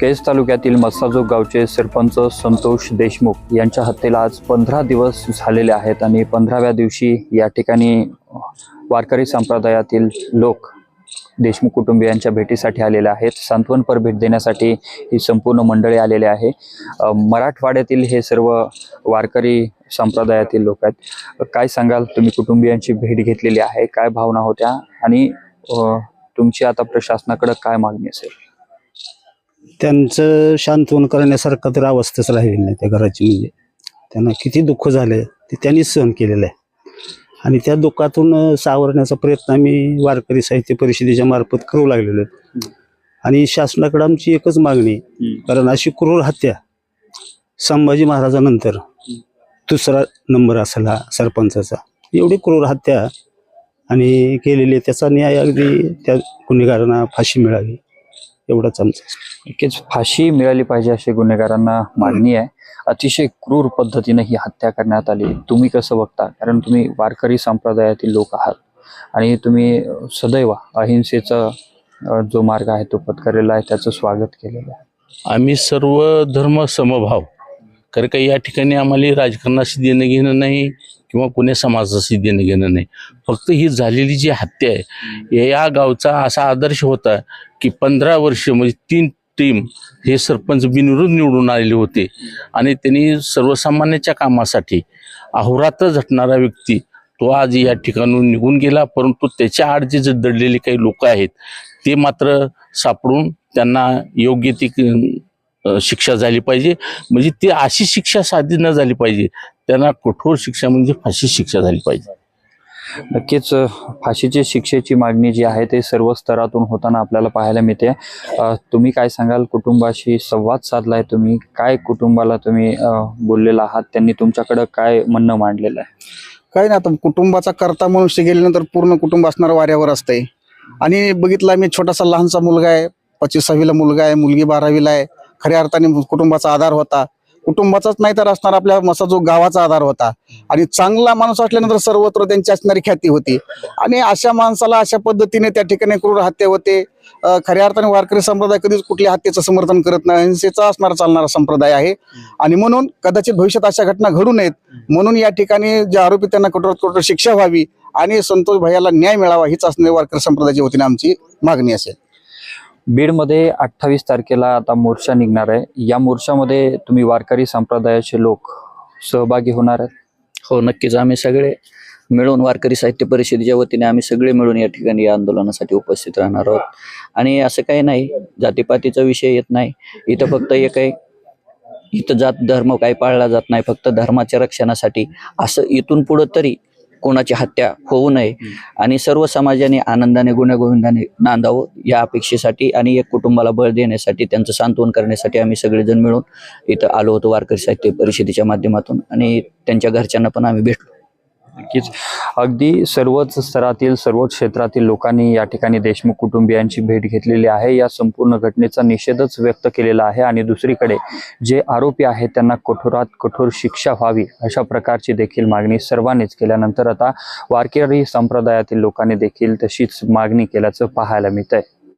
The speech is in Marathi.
केज तालुक्यातील मस्साजोग गावचे सरपंच संतोष देशमुख यांच्या हत्येला आज पंधरा दिवस झालेले आहेत आणि पंधराव्या दिवशी या ठिकाणी वारकरी संप्रदायातील लोक देशमुख कुटुंबियांच्या भेटीसाठी आलेले आहेत. सांत्वनपर भेट देण्यासाठी ही संपूर्ण मंडळी आलेले आहे. मराठवाड्यातील हे सर्व वारकरी संप्रदायातील लोक आहेत. काय सांगाल? तुम्ही कुटुंबियांची भेट घेतलेली आहे. काय भावना होत्या? आणि तुमची आता प्रशासनाकडे काय मागणी असेल? त्यांचं शांतवन करण्यासारखं तर अवस्थाच राहिली नाही त्या घराची. म्हणजे त्यांना किती दुःख झालं ते त्यांनीच सहन केलेलं आहे. आणि त्या दुःखातून सावरण्याचा प्रयत्न आम्ही वारकरी साहित्य परिषदेच्या मार्फत करू लागलेलो आहेत आणि शासनाकडे आमची एकच मागणी कारण अशी क्रूर हत्या संभाजी महाराजानंतर दुसरा नंबर असला सरपंचाचा. एवढी क्रूर हत्या आणि केलेली त्याचा न्याय अगदी त्या गुन्हेगारांना फाशी मिळावी. एवढंच आमचं नक्कीच फाशी मिळाली पाहिजे अशी गुन्हेगारांना मागणी आहे. अतिशय क्रूर पद्धतीने ही हत्या करण्यात आली. तुम्ही कसं बघता? कारण तुम्ही वारकरी संप्रदायातील लोक आहात आणि तुम्ही सदैव अहिंसेचा जो मार्ग आहे तो पत्करलेला आहे त्याचं स्वागत केलेलं आहे. आम्ही सर्व धर्म समभाव. कारण काही या ठिकाणी आम्हाला राजकारणाशी देणं घेणं नाही किंवा कोण्या समाजाशी देणं घेणं नाही. फक्त ही झालेली जी हत्या आहे या गावचा असा आदर्श होता की पंधरा वर्ष म्हणजे तीन टीम हे सरपंच बिनविरोध निवडून आलेले होते. आणि त्यांनी सर्वसामान्याच्या कामासाठी अहोरात्र झटणारा व्यक्ती तो आज या ठिकाणून निघून गेला परंतु त्याच्या आड जे दडलेले काही लोक आहेत ते मात्र सापडून त्यांना योग्य ती शिक्षा झाली पाहिजे. म्हणजे ती अशी शिक्षा साधी न झाली पाहिजे. त्यांना कठोर शिक्षा म्हणजे फाशी शिक्षा झाली पाहिजे. नक्कीच फाशीची शिक्षेची मागणी जी आहे ते सर्व स्तरातून होताना आपल्याला पाहायला मिळते. तुम्ही काय सांगाल? कुटुंबाशी संवाद साधलाय तुम्ही. काय कुटुंबाला तुम्ही बोललेला आहात? त्यांनी तुमच्याकडे काय म्हणणं मांडलेलं आहे? काही नाही आता कुटुंबाचा करता मनुष्य गेल्यानंतर पूर्ण कुटुंब असणार वाऱ्यावर असतंय. आणि बघितलं मी छोटासा लहानसा मुलगा आहे पच्चीस सहावीला मुलगा आहे मुलगी बारावीला आहे. खऱ्या अर्थाने कुटुंबाचा आधार होता. कुटुंबाचाच नाही तर असणार आपल्या मसा जो गावाचा आधार होता. आणि चांगला माणूस असल्यानंतर सर्वत्र त्यांची असणारी ख्याती होती. आणि अशा माणसाला अशा पद्धतीने त्या ठिकाणी क्रूर हत्या होते. खऱ्या अर्थाने वारकरी संप्रदाय कधीच कुठल्या हत्येचं समर्थन करत नाही. अहिंसेचा असणारा चालणारा संप्रदाय आहे. आणि म्हणून कदाचित भविष्यात अशा घटना घडू नयेत. म्हणून या ठिकाणी जे आरोपी त्यांना कठोर कठोर शिक्षा व्हावी आणि संतोष भैयाला न्याय मिळावा हीच असणारी वारकरी संप्रदायाच्या वतीने आमची मागणी असेल. बीडमध्ये अठ्ठावीस तारखेला आता मोर्चा निघणार आहे. या मोर्चामध्ये तुम्ही वारकरी संप्रदायाचे लोक सहभागी होणार आहेत? हो नक्कीच. आम्ही सगळे मिळून वारकरी साहित्य परिषदेच्या वतीने आम्ही सगळे मिळून या ठिकाणी या आंदोलनासाठी उपस्थित राहणार आहोत. आणि असं काही नाही जातीपातीचा विषय येत नाही. इथं फक्त एक आहे इथं जात धर्म काही पाळला जात नाही फक्त धर्माच्या रक्षणासाठी. असं इथून पुढं तरी कोणाची हत्या होऊ नये. आणि सर्व समाजाने आनंदाने गुण्यागोविंदाने नांदावं या अपेक्षेसाठी आणि एक कुटुंबाला बळ देण्यासाठी त्यांचं सांत्वन करण्यासाठी आम्ही सगळेजण मिळून इथं आलो होतो वारकरी साहित्य परिषदेच्या माध्यमातून. आणि त्यांच्या घरच्यांना पण आम्ही भेटलो. नक्कीच. अगदी सर्वच स्तरातील सर्वच क्षेत्रातील लोकांनी या ठिकाणी देशमुख कुटुंबियांची भेट घेतलेली आहे. या संपूर्ण घटनेचा निषेधच व्यक्त केलेला आहे. आणि दुसरीकडे जे आरोपी आहेत त्यांना कठोरात कठोर शिक्षा व्हावी अशा प्रकारची देखील मागणी सर्वांनीच केल्यानंतर आता वारकरी संप्रदायातील लोकांनी देखील तशीच मागणी केल्याचं पाहायला मिळत आहे